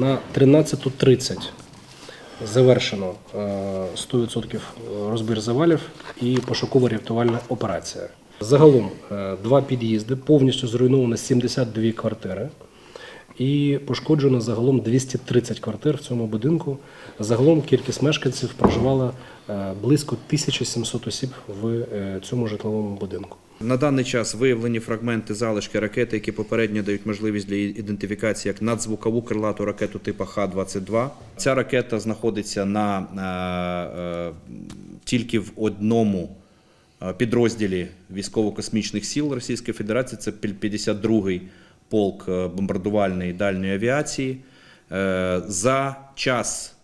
На 13.30 завершено е, 100% розбір завалів і пошуково-рятувальна операція. Загалом е, два під'їзди, повністю зруйновано 72 квартири. І пошкоджено загалом 230 квартир в цьому будинку. Загалом кількість мешканців проживала е, близько 1700 осіб в е, цьому житловому будинку. На даний час виявлені фрагменти залишки ракети, які попередньо дають можливість для ідентифікації як надзвукову крилату ракету типу Х-22. Ця ракета знаходиться на е, е, тільки в одному е, підрозділі військово-космічних сил Російської Федерації. Це 52-й полк е, бомбардувальної дальньої авіації. Е, За час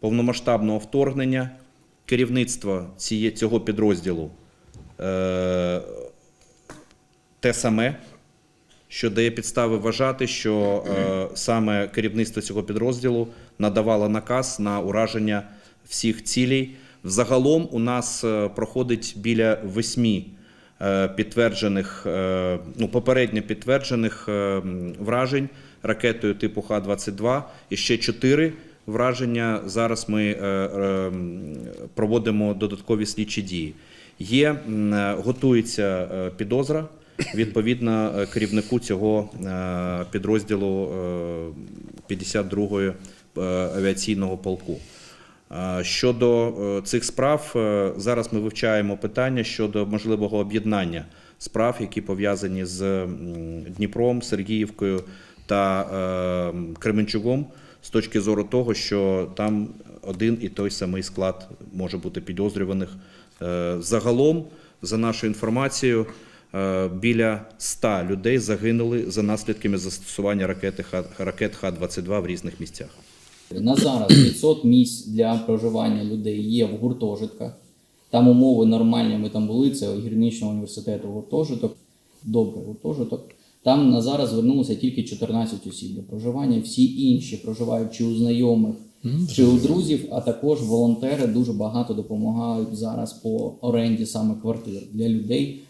повномасштабного вторгнення керівництво цього підрозділу е, те саме, що дає підстави вважати, що е, саме керівництво цього підрозділу надавало наказ на ураження всіх цілей. Взагалом у нас е, проходить біля восьми е, підтверджених, е, ну, попередньо підтверджених вражень ракетою типу Х-22 і ще чотири враження. Зараз ми проводимо додаткові слідчі дії. Є готується підозра відповідно е, керівнику цього е, підрозділу е, 52-ї е, авіаційного полку. Щодо цих справ, зараз ми вивчаємо питання щодо можливого об'єднання справ, які пов'язані з Дніпром, Сергіївкою та Кременчугом, з точки зору того, що там один і той самий склад може бути підозрюваних. Загалом, за нашою інформацією, біля 100 людей загинули за наслідками застосування ракети ракет Х-22 в різних місцях. На зараз 500 місць для проживання людей є в гуртожитках. Там умови нормальні, ми там були, це гірничного університету гуртожиток, добрий гуртожиток. Там на зараз звернулося тільки 14 осіб для проживання. Всі інші проживають чи у знайомих, чи у друзів, а також волонтери дуже багато допомагають зараз по оренді саме квартир для людей